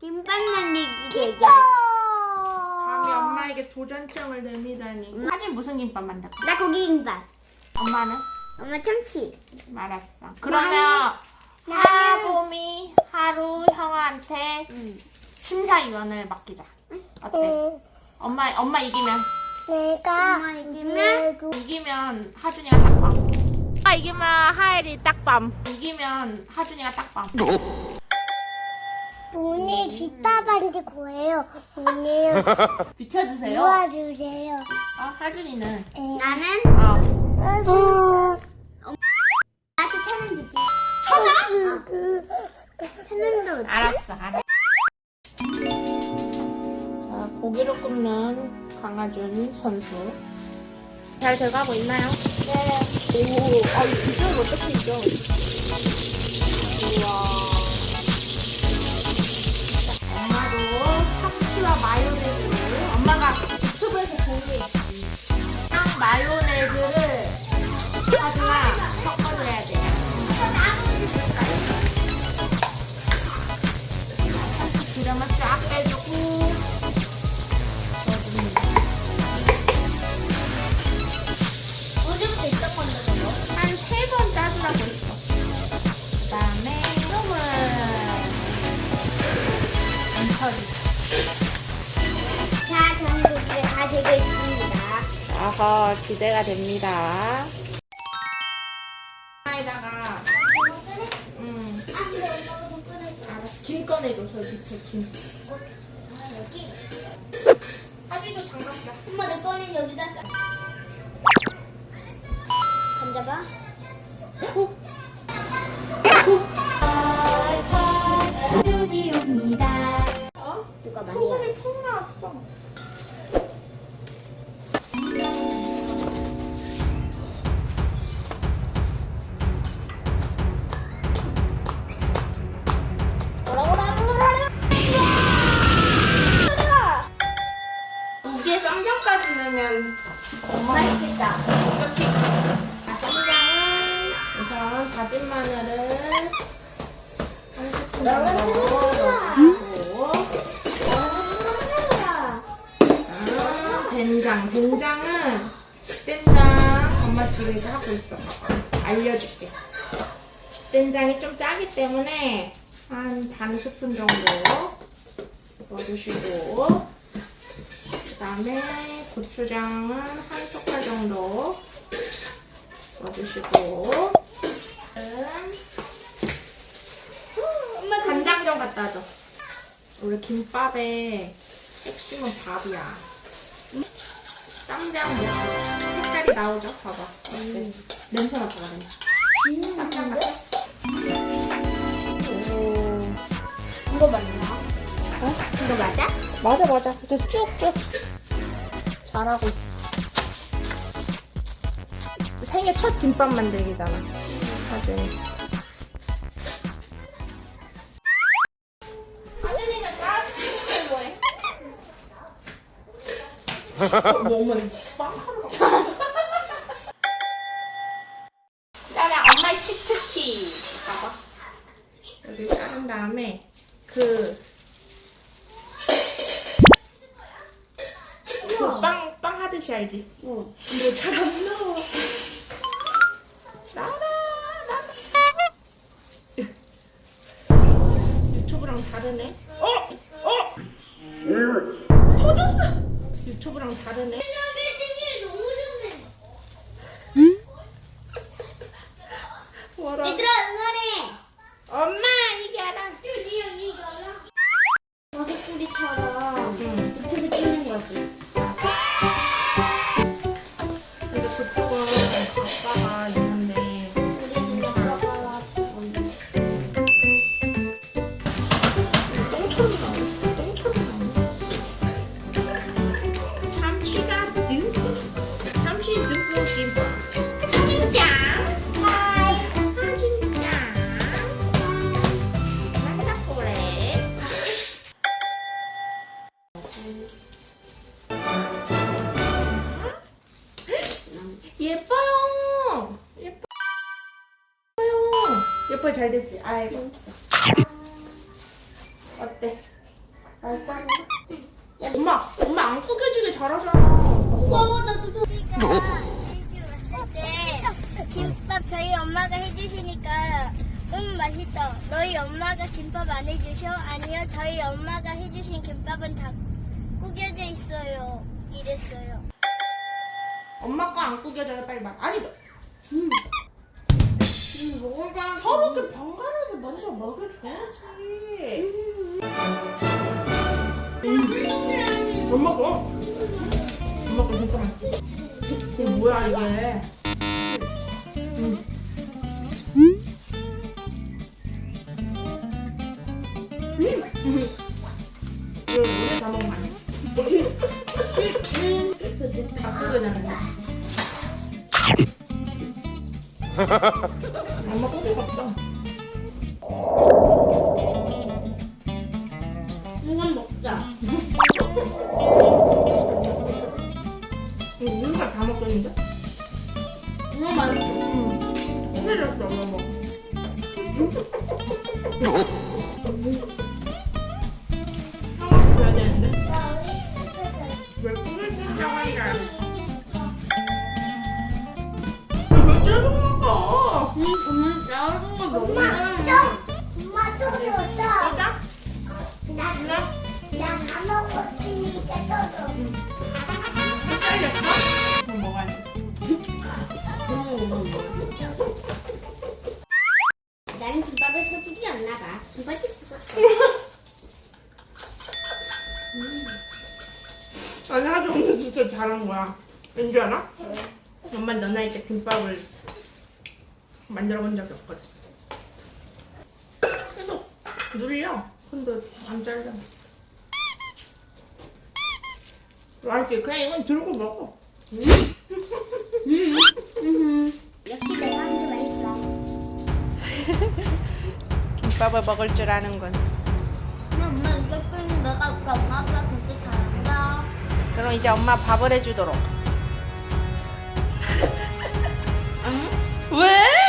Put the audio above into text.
김밥 만들기 대결. 감히 엄마에게 도전장을 내미다니. 하진 무슨 김밥 만들? 나 고기 김밥. 엄마는? 엄마 참치. 알았어. 그러면 나는- 하봄이 하루 형아한테 응. 심사위원을 맡기자. 어때? 엄마 엄마 이기면 내가 엄마 이기면 이기면 하준이가 딱밤. 아 이기면 하엘이 딱밤. 이기면 하준이가 딱밤. 오늘 김밥 만들 거예요. 오늘 비켜주세요. 도와주세요. 어, 하준이는 네. 나는 어. 나도 천원 줄게. 천원? 천원도 알았어, 알았어. 자, 고기를 굽는 강하준 선수. 잘 돼가고 있나요? 네. 오, 아, 이 비주얼 어떻게 있죠? 우와. 아하, 기대가 됩니다. 에다가 음, 아, 꺼내줘. 알았어. 김 꺼내줘, 저 밑에 김. 아, 여기. 하준이도 장갑 껴. 엄마 내 거는 여기다. 호. 스튜디오입니다. 어? 누가 많이 소금이 폭 나왔어. 맛있겠다. 이렇게 쌈장은 우선 다진 마늘을 한 스푼 정도 넣어주고 아, 된장. 된장은 집된장 엄마 집에 이제 하고 있어. 알려줄게. 집된장이 좀 짜기 때문에 한 반 스푼 정도 넣어주시고 그 다음에 고추장은 한 숟갈 정도 넣어주시고 음, 엄마 간장 좀 갖다 줘. 우리 김밥의 핵심은 밥이야. 쌈장 뭐 색깔이 나오죠? 봐봐. 어때? 냄새 맡아봐, 냄새. 쌈장 같아? 오. 이거 맞나? 어? 이거 맞아? 맞아, 맞아. 그래서 쭉쭉. 잘하고 있어. 생애 첫 김밥 만들기잖아. 하준이. 하준이는 짜증을 뭐해? 몸은 그다음에 엄마의 치트키 봐봐 여기 자른 다음에 그 그 빵, 빵 하듯이 알지? 어. 근데 잘 안 나와. 나라, 나라. 유튜브랑 다르네. 어? 어? 터졌어. 유튜브랑 다르네. 잘 됐지? 아이고. 어때? 맛있어? 엄마, 엄마 안 구겨지게 잘하잖아. 어, 나도 좀. 왔을 때 김밥 저희 엄마가 해주시니까 음 맛있다. 너희 엄마가 김밥 안 해주셔? 아니요, 저희 엄마가 해주신 김밥은 다 구겨져 있어요. 이랬어요. 엄마 거 안 구겨져요, 빨리 말. 아니, 음, 먹을까? 서로 이렇게 번갈아서 먼저. 엄마 거. 엄마 거 진짜 맛있어. 이게 뭐야, 이게. 음. 음. 이거 물에 다 먹으면 안 돼. 다 끓여내는 엄마 먹었는데? 너무 맛있어. 응. 해줬어, 엄마 먹어. 하나 줘야 되는데? 왜 꿈을 꾼다고 하니까. 왜 계속 먹어? 나오는 거 엄마, 또 줬어. 꺼자? 나, 그래? 나다 먹었으니까 또 줘. 나는 김밥에 소질이 없나 봐. 김밥이 아니 하도 오늘 진짜 잘한 거야. 왠지 알아? 엄마 너 나이 때 김밥을 만들어 본 적이 없거든. 계속 눌려. 근데 안 잘려. 맛있지? 그냥 이건 들고 먹어. 음, 음. 역 김밥을 먹을 줄 아는군. 그럼 엄마 이거 끓는 내가 아까 엄마 아빠 그렇게 잘한다. 그럼 이제 엄마 밥을 해주도록. 응? 왜?